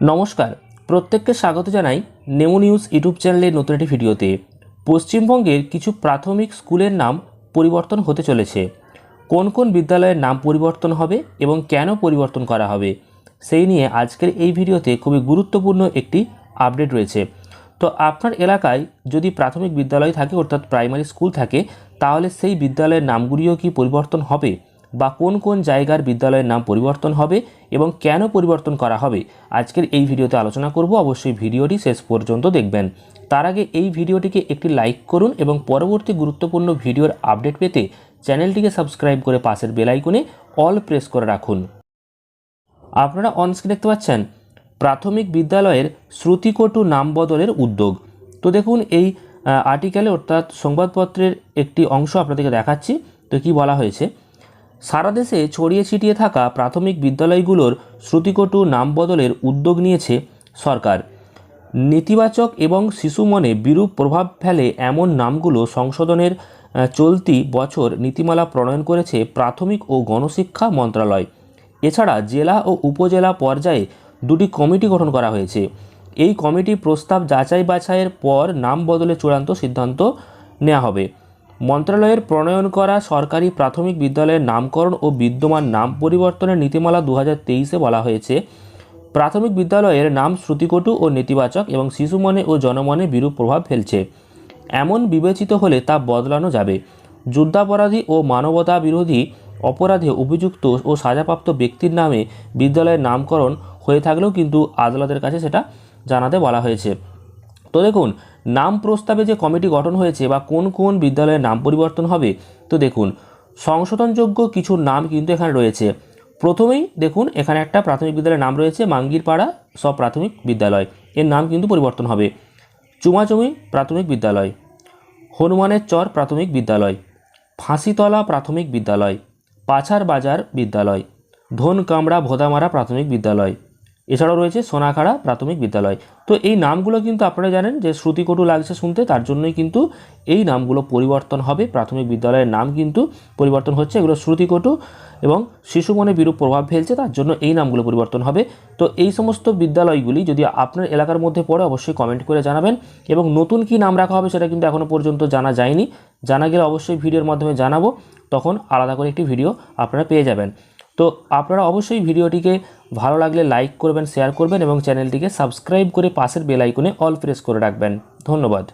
নমস্কার, প্রত্যেককে স্বাগত জানাই নেমো নিউজ ইউটিউব চ্যানেলের নতুন একটি ভিডিওতে। পশ্চিমবঙ্গের কিছু প্রাথমিক স্কুলের নাম পরিবর্তন হতে চলেছে। কোন কোন বিদ্যালয়ের নাম পরিবর্তন হবে এবং কেন পরিবর্তন করা হবে, সেই নিয়ে আজকের এই ভিডিওতে খুবই গুরুত্বপূর্ণ একটি আপডেট রয়েছে। তো আপনার এলাকায় যদি প্রাথমিক বিদ্যালয় থাকে, অর্থাৎ প্রাইমারি স্কুল থাকে, তাহলে সেই বিদ্যালয়ের নামগুলিও কি পরিবর্তন হবে? বা কোন কোন জায়গার বিদ্যালয়ের নাম পরিবর্তন হবে এবং কেন পরিবর্তন করা হবে, আজকের এই ভিডিওতে আলোচনা করব। অবশ্যই ভিডিওটি শেষ পর্যন্ত দেখবেন। তার আগে এই ভিডিওটিকে একটি লাইক করুন এবং পরবর্তী গুরুত্বপূর্ণ ভিডিওর আপডেট পেতে চ্যানেলটিকে সাবস্ক্রাইব করে পাশের বেল আইকনে অল প্রেস করে রাখুন। আপনারা অনস্ক্রিন দেখতে পাচ্ছেন, প্রাথমিক বিদ্যালয়ের শ্রুতিকটু নাম বদলের উদ্যোগ। তো দেখুন, এই আর্টিকেলে অর্থাৎ সংবাদপত্রের একটি অংশ আপনাদেরকে দেখাচ্ছি। তো কি বলা হয়েছে? সারা দেশে ছড়িয়ে ছিটিয়ে থাকা প্রাথমিক বিদ্যালয়গুলোর শ্রুতিকটু নাম বদলের উদ্যোগ নিয়েছে সরকার। নেতিবাচক এবং শিশু মনে বিরূপ প্রভাব ফেলে এমন নামগুলো সংশোধনের চলতি বছর নীতিমালা প্রণয়ন করেছে প্রাথমিক ও গণশিক্ষা মন্ত্রণালয়। এছাড়া জেলা ও উপজেলা পর্যায়ে দুটি কমিটি গঠন করা হয়েছে। এই কমিটি প্রস্তাব যাচাই বাছাইয়ের পর নাম বদলে চূড়ান্ত সিদ্ধান্ত নেওয়া হবে। মন্ত্রণালয়ের প্রণয়ন করা সরকারি প্রাথমিক বিদ্যালয়ের নামকরণ ও বিদ্যমান নাম পরিবর্তনের নীতিমালা দু হাজার বলা হয়েছে। প্রাথমিক বিদ্যালয়ের নাম শ্রুতিকটু ও নেতিবাচক এবং শিশু মনে ও জনমনে বিরূপ প্রভাব ফেলছে। এমন বিবেচিত হলে তা বদলানো যাবে। যুদ্ধাপরাধী ও মানবতা বিরোধী অপরাধে অভিযুক্ত ও সাজাপ্রাপ্ত ব্যক্তির নামে বিদ্যালয়ের নামকরণ হয়ে থাকলেও কিন্তু আদালতের কাছে সেটা জানাতে বলা হয়েছে। তো দেখুন নাম প্রস্তাবে যে কমিটি গঠন হয়েছে বা কোন কোন বিদ্যালয়ের নাম পরিবর্তন হবে, তো দেখুন, সংশোধনযোগ্য কিছু নাম কিন্তু এখানে রয়েছে। প্রথমেই দেখুন, এখানে একটা প্রাথমিক বিদ্যালয়ের নাম রয়েছে, মাঙ্গিরপাড়া সব প্রাথমিক বিদ্যালয়। এর নাম কিন্তু পরিবর্তন হবে। চুমাচুমি প্রাথমিক বিদ্যালয়, হনুমানের চর প্রাথমিক বিদ্যালয়, ফাঁসিতলা প্রাথমিক বিদ্যালয় পাছার বাজার বিদ্যালয়, ধনকামড়া ভোদামারা প্রাথমিক বিদ্যালয়। এছাড়াও রয়েছে সোনাখাড়া প্রাথমিক বিদ্যালয়। তো এই নামগুলো কিন্তু আপনারা জানেন যে শ্রুতিকটু লাগছে শুনতে, তার জন্যই কিন্তু এই নামগুলো পরিবর্তন হবে। প্রাথমিক বিদ্যালয়ের নাম কিন্তু পরিবর্তন হচ্ছে, এগুলো শ্রুতিকটু এবং শিশু মনে বিরূপ প্রভাব ফেলছে, তার জন্য এই নামগুলো পরিবর্তন হবে। তো এই সমস্ত বিদ্যালয়গুলি যদি আপনার এলাকার মধ্যে পড়ে, অবশ্যই কমেন্ট করে জানাবেন এবং নতুন কি নাম রাখা হবে সেটা কিন্তু এখনও পর্যন্ত জানা যায়নি। জানা গেলে অবশ্যই ভিডিওর মাধ্যমে জানাব, তখন আলাদা করে একটি ভিডিও আপনারা পেয়ে যাবেন। তো আপনারা অবশ্যই ভিডিওটিকে ভালো লাগলে লাইক করবেন শেয়ার করবেন এবং চ্যানেলটিকে সাবস্ক্রাইব করে পাশের বেল আইকনে অল প্রেস করে রাখবেন। ধন্যবাদ।